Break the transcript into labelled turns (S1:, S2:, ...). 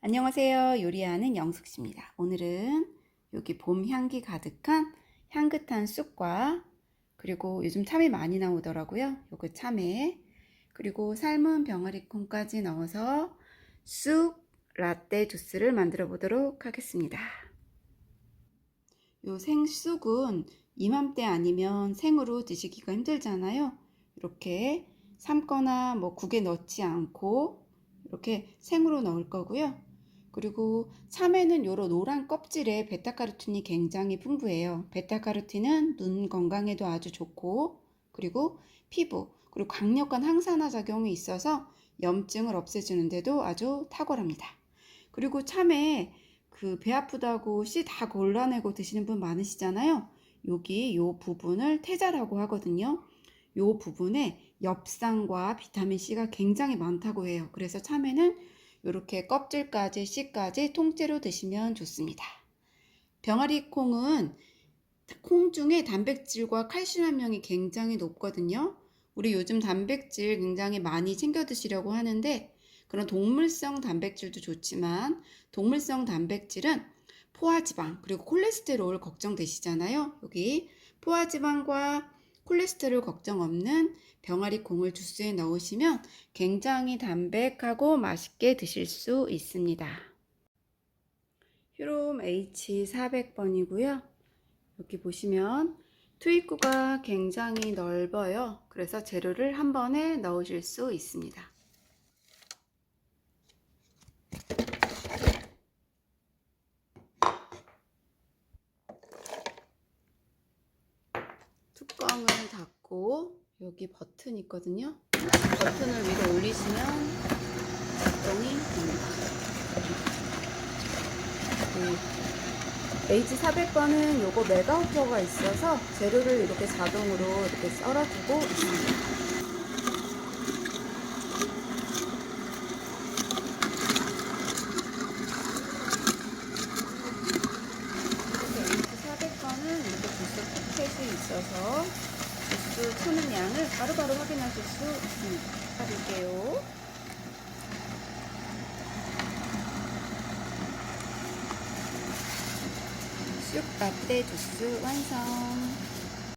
S1: 안녕하세요. 요리하는 영숙씨입니다. 오늘은 여기 봄 향기 가득한 향긋한 쑥과 그리고 요즘 참외 많이 나오더라고요. 요거 참외 그리고 삶은 병아리 콩까지 넣어서 쑥 라떼 주스를 만들어 보도록 하겠습니다. 요 생쑥은 이맘때 아니면 생으로 드시기가 힘들잖아요. 이렇게 삶거나 뭐 국에 넣지 않고 이렇게 생으로 넣을 거고요. 그리고 참외는 요런 노란 껍질에 베타카로틴이 굉장히 풍부해요. 베타카로틴은 눈 건강에도 아주 좋고 그리고 피부 그리고 강력한 항산화 작용이 있어서 염증을 없애주는데도 아주 탁월합니다. 그리고 참외 그 배 아프다고 씨 다 골라내고 드시는 분 많으시잖아요. 여기 요 부분을 태자라고 하거든요. 요 부분에 엽산과 비타민 C가 굉장히 많다고 해요. 그래서 참외는 이렇게 껍질까지 씨까지 통째로 드시면 좋습니다. 병아리 콩은 콩 중에 단백질과 칼슘 함량이 굉장히 높거든요. 우리 요즘 단백질 굉장히 많이 챙겨 드시려고 하는데 그런 동물성 단백질도 좋지만 동물성 단백질은 포화지방 그리고 콜레스테롤 걱정되시잖아요. 여기 포화지방과 콜레스테롤 걱정 없는 병아리 콩을 주스에 넣으시면 굉장히 담백하고 맛있게 드실 수 있습니다. 휴롬 H400번이고요. 여기 보시면 투입구가 굉장히 넓어요. 그래서 재료를 한 번에 넣으실 수 있습니다. 뚜껑을 닫고 여기 버튼 있거든요. 버튼을 위로 올리시면 작동이 됩니다. 그 H400번은 요거 메가우퍼가 있어서 재료를 이렇게 자동으로 이렇게 썰어주고 있습니다. H400번은 이렇게 주스 포켓이 있어서 주스 추는 양을 바로바로 확인하실 수 있습니다. 해볼게요. 쑥 라떼 주스 완성.